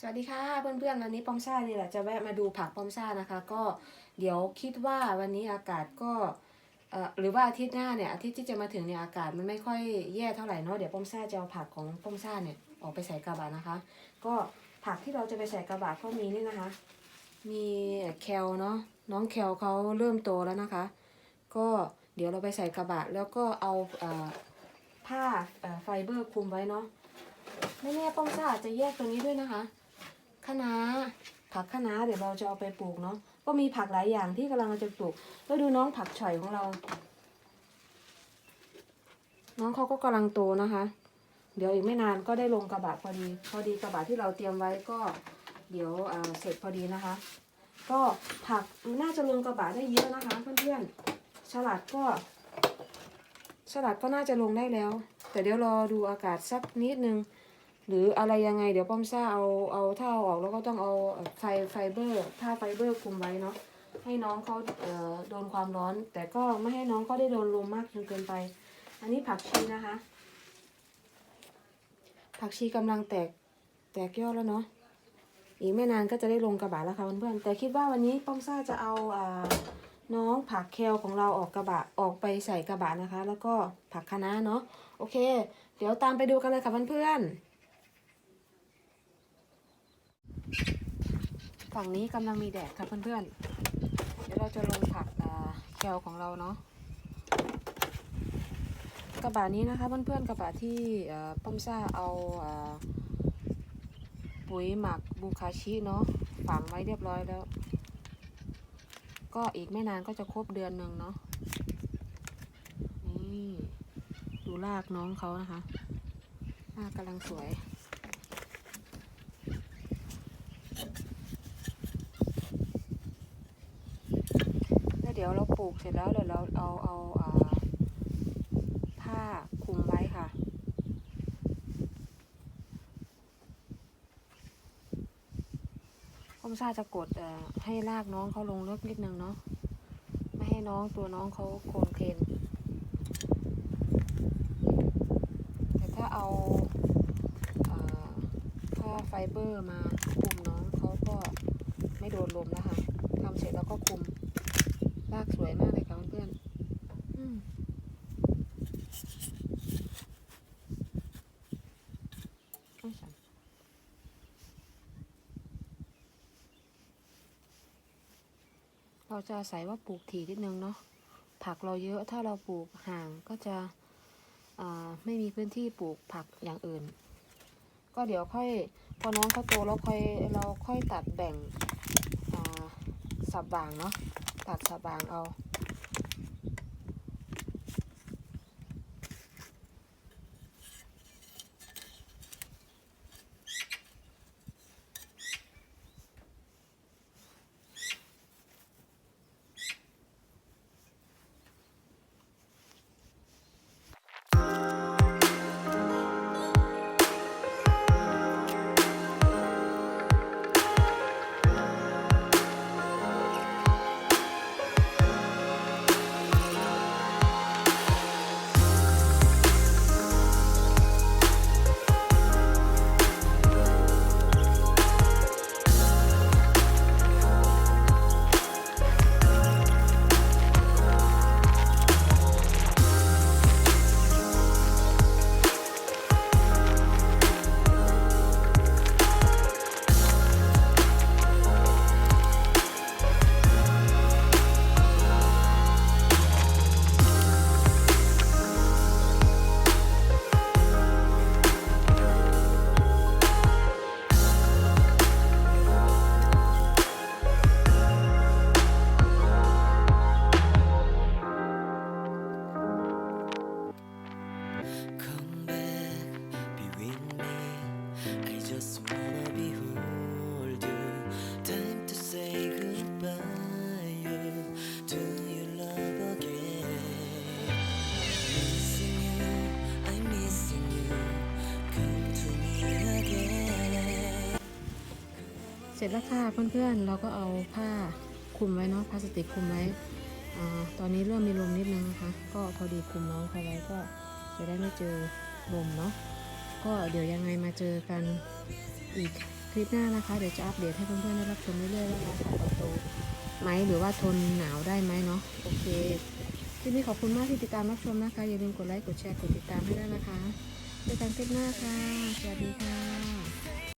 สวัสดีค่ะเพื่อนๆวันนี้ปอมซ่านี่แหละจะแวะมาดูผักปอมซ่านะคะ ก็เดี๋ยวคิดว่าวันนี้อากาศก็เอ่อหรือว่าอาทิตย์หน้าเนี่ยอาทิตย์ที่จะมาถึงเนี่ยอากาศมันไม่ค่อยแย่เท่าไหร่เนาะเดี๋ยวปอมซ่าจะเอาผักของปอมซ่าเนี่ยออกไปใส่กระบะนะคะ ก็ผักที่เราจะไปใส่กระบะก็มีนี่นะคะ มีแคลเนาะน้องแคลเขาเริ่มโตแล้วนะคะ ก็เดี๋ยวเราไปใส่กระบะแล้วก็เอาเอ่อผ้าเอ่อไฟเบอร์คลุมไว้เนาะไม่แน่ป้อมซ่าจจะแยกตัวนี้ด้วยนะคะ คะน้าผักคะน้าเดี๋ยวเราจะเอาไปปลูกเนาะก็มีผักหลายอย่างที่กำลังจะปลูกแล้วดูน้องผักฉ่อยของเรา น้องเขาก็กำลังโตนะคะ เดี๋ยวอีกไม่นานก็ได้ลงกระบะพอดี พอดีกระบะที่เราเตรียมไว้ก็ เดี๋ยวเสร็จพอดีนะคะ ก็ผักน่าจะลงกระบะได้เยอะนะคะเพื่อนๆฉลัดก็ฉลัดก็น่าจะลงได้แล้ว แต่เดี๋ยวรอดูอากาศสักนิดนึง หรืออะไรยังไงเดี๋ยวป้อมซ่าเอาเอาเท่าออกแล้วก็ต้องเอาไฟไฟเบอร์ผ้าไฟเบอร์คลุมไว้เนาะให้น้องเขาเอ่อโดนความร้อน แต่ก็ไม่ให้น้องเขาได้โดนลมมากจนเกินไป อันนี้ผักชีนะคะ ผักชีกำลังแตกแตกยอดแล้วเนาะอีกไม่นานก็จะได้ลงกระบะแล้วค่ะเพื่อนๆแต่คิดว่าวันนี้ป้อมซ่าจะเอาอ่าน้องผักเคลของเราออกกระบะออกไปใส่กระบะนะคะ แล้วก็ผักคะน้าเนาะโอเค เดี๋ยวตามไปดูกันเลยค่ะเพื่อนๆ ฝั่งนี้กำลังมีแดดค่ะเพื่อนๆ เดี๋ยวเราจะลงผักอ่าเคลของเราเนาะ กระบะนี้นะคะเพื่อนๆกระบะที่ป้อมซ่าเอาอ่าปุ๋ยหมักบูคาชิเนาะฝังไว้เรียบร้อยแล้ว ก็อีกไม่นานก็จะครบเดือนหนึ่งเนาะนี่ดูรากน้องเขานะคะรากกำลังสวย แล้วเดี๋ยวเรา ปลูกเสร็จแล้วเดี๋ยวเราเอาเอาผ้าคลุมไว้ค่ะ ผมซาจะกดให้ลากน้องเขาลงลึกนิดนึงเนาะ ไม่ให้น้องตัวน้องเขาโคนเคลนแต่ถ้าเอาผ้าไฟเบอร์มาคลุมน้องเขาก็ไม่โดนลมนะคะทำเสร็จแล้วก็คลุม ลากสวยมากเลยค่ะเพื่อนๆอืมโอ้ยสั่นเราจะอาศัยว่าปลูกถี่นิดนึงเนาะผักเราเยอะถ้าเราปลูกห่างก็จะอ่าไม่มีพื้นที่ปลูกผักอย่างอื่น ก็เดี๋ยวค่อยพอน้องเขาโตแล้วค่อยเราค่อยตัดแบ่งอ่าสับบ่างเนาะ ตัดสะบางเอา เสร็จแล้วค่ะเพื่อนๆเราก็เอาผ้าคลุมไว้เนาะพลาสติกคลุมไว้อตอนนี้เริ่มมีลมนิดนึงนะคะ ก็พอดีคลุมน้องเขาไว้ก็จะได้ไม่เจอลมเนาะก็เดี๋ยวยังไงมาเจอกันอีกคลิปหน้านะคะ เดี๋ยวจะอัปเดตให้เพื่อนๆได้รับชมเรื่อยๆว่าเราสามารถโตไหมหรือว่าทนหนาวได้ไหมเนาะโอเคคลิปนี้ขอบคุณมากที่ติดตามรับชมนะคะ อย่าลืมกดไลค์กดแชร์กดติดตามให้ด้วยนะคะเจอกันคลิปหน้าค่ะสวัสดีค่ะ